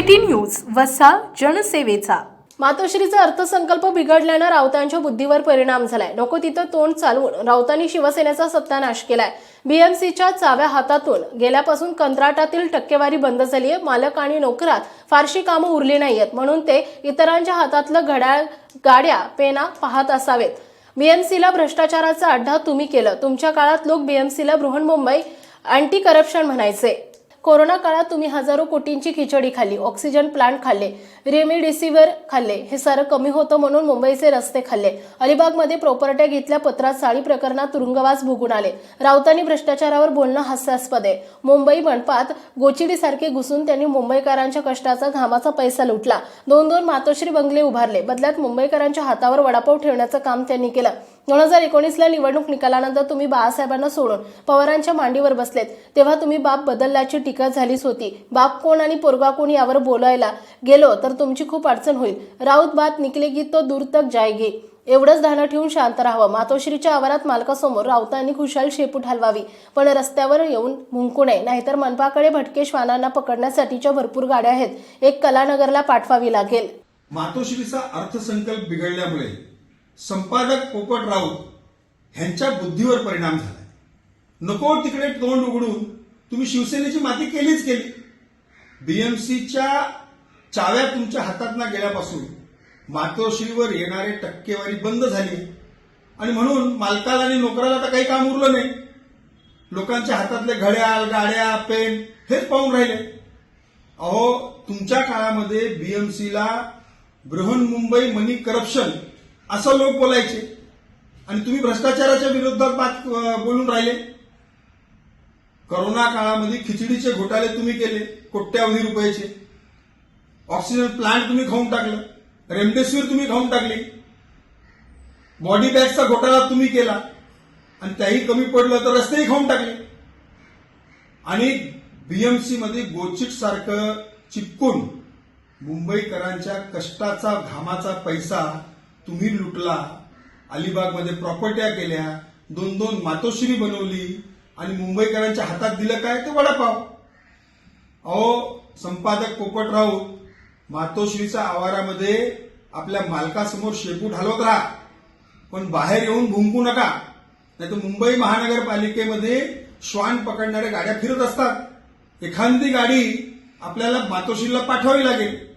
City news वसा जनसेवेचा. मातोश्रीचा अर्थसंकल्प बिघडल्यानं राऊतांच्या बुद्धीवर परिणाम झालाय. नको तिथं तोंड चालवून राऊतांनी शिवसेनेचा सत्यानाश केलाय. बीएमसीच्या चाव्या हातातून गेल्यापासून कंत्राटातील टक्केवारी बंद झाली आहे मालक आणि नोकरात फारशी कामं उरली नाहीयेत. म्हणून ते इतरांच्या हातातलं घड्याळ गाड्या पेना पाहत असावेत. बीएमसीला भ्रष्टाचाराचा अड्डा तुम्ही केलं. तुमच्या काळात लोक बीएमसीला बृहन्मुंबई अँटी करप्शन म्हणायचे. कोरोना काळात तुम्ही हजारो कोटींची खिचडी खाल्ली ऑक्सिजन प्लांट खाल्ले रेमडेसिवीर खाल्ले हे सारं कमी होतं म्हणून मुंबईचे रस्ते खाल्ले. अलिबागमध्ये प्रॉपर्ट्या घेतल्या पत्रात साळी प्रकरणात तुरुंगवास भोगून आले. राऊतांनी भ्रष्टाचारावर बोलणं हास्यास्पद आहे. मुंबई मनपात गोचिडीसारखे घुसून त्यांनी मुंबईकरांच्या कष्टाचा घामाचा पैसा लुटला. दोन दोन मातोश्री बंगले उभारले. बदल्यात मुंबईकरांच्या हातावर वडापाव ठेवण्याचं काम त्यांनी केलं. दोन हजार एकोणीसला निवडणूक निकालानंतर तुम्ही बाळासाहेबांना सोडून पवारांच्या मांडीवर बसलेत तेव्हा तुम्ही बाप बदलल्याची टीका झालीच होती. बाप कोण आणि पोरगा कोण यावर बोलायला गेलो तर तुमची खूप अडचण होईल. राऊत बात निकलेगी तो दूर तक जायगी एवढंच धानं ठेवून शांत राहावं. मातोश्रीच्या आवारात मालकासमोर राऊतांनी खुशाल शेपूट हलवावी पण रस्त्यावर येऊन मुंकू नये. नाहीतर मनपाकडे भटके श्वानांना पकडण्यासाठीच्या भरपूर गाड्या आहेत. एक कलानगरला पाठवावी लागेल. मातोश्रीचा अर्थसंकल्प बिघडल्यामुळे संपादक पोपट राऊत ह्यांच्या बुद्धीवर परिणाम झाला नको तिकडे तोंड उघडून तुम्ही शिवसेनेची माती केलीच केली. बीएमसीच्या चाव्या तुमच्या हातात गेल्यापासून मातोश्रीवर येणारे टक्केवारी बंद झाली. आणि म्हणून मालकाला आणि नोकराला आता काही काम उरलं नाही. लोकांच्या हातातले घड्याळ गाड्या पेन हेच पाहून राहिले. अहो तुमच्या काळामध्ये बीएमसीला बृहन्मुंबई मनी करप्शन असं लोक बोलायचे. आणि तुम्ही भ्रष्टाचाराच्या विरोधात बात बोलून राहिले. करोना काळामध्ये खिचडीचे घोटाळे तुम्ही केले कोट्यावधी रुपयाचे. ऑक्सिजन प्लांट तुम्ही खाऊन टाकलं रेमडेसिवीर तुम्ही खाऊन टाकली. बॉडी बॅगचा घोटाळा तुम्ही केला आणि त्याही कमी पडलं तर रस्तेही खाऊन टाकले. आणि बीएमसी मध्ये गोचिट सारखं चिपकून मुंबईकरांच्या कष्टाचा घामाचा पैसा तुम्ही लुटला. अलिबागमध्ये प्रॉपर्ट्या केल्या. दोन दोन मातोश्री बनवली. आणि मुंबईकरांच्या हातात दिलं काय? ते वडापाव. अहो संपादक पोपट राऊत मातोश्रीच्या आवारामध्ये आपल्या मालकासमोर शेपूट हलवत राहा. पण बाहेर येऊन भुंकू नका. नाही तर मुंबई महानगरपालिकेमध्ये श्वान पकडणाऱ्या गाड्या फिरत असतात. एखादी गाडी आपल्याला मातोश्रीला पाठवावी लागेल.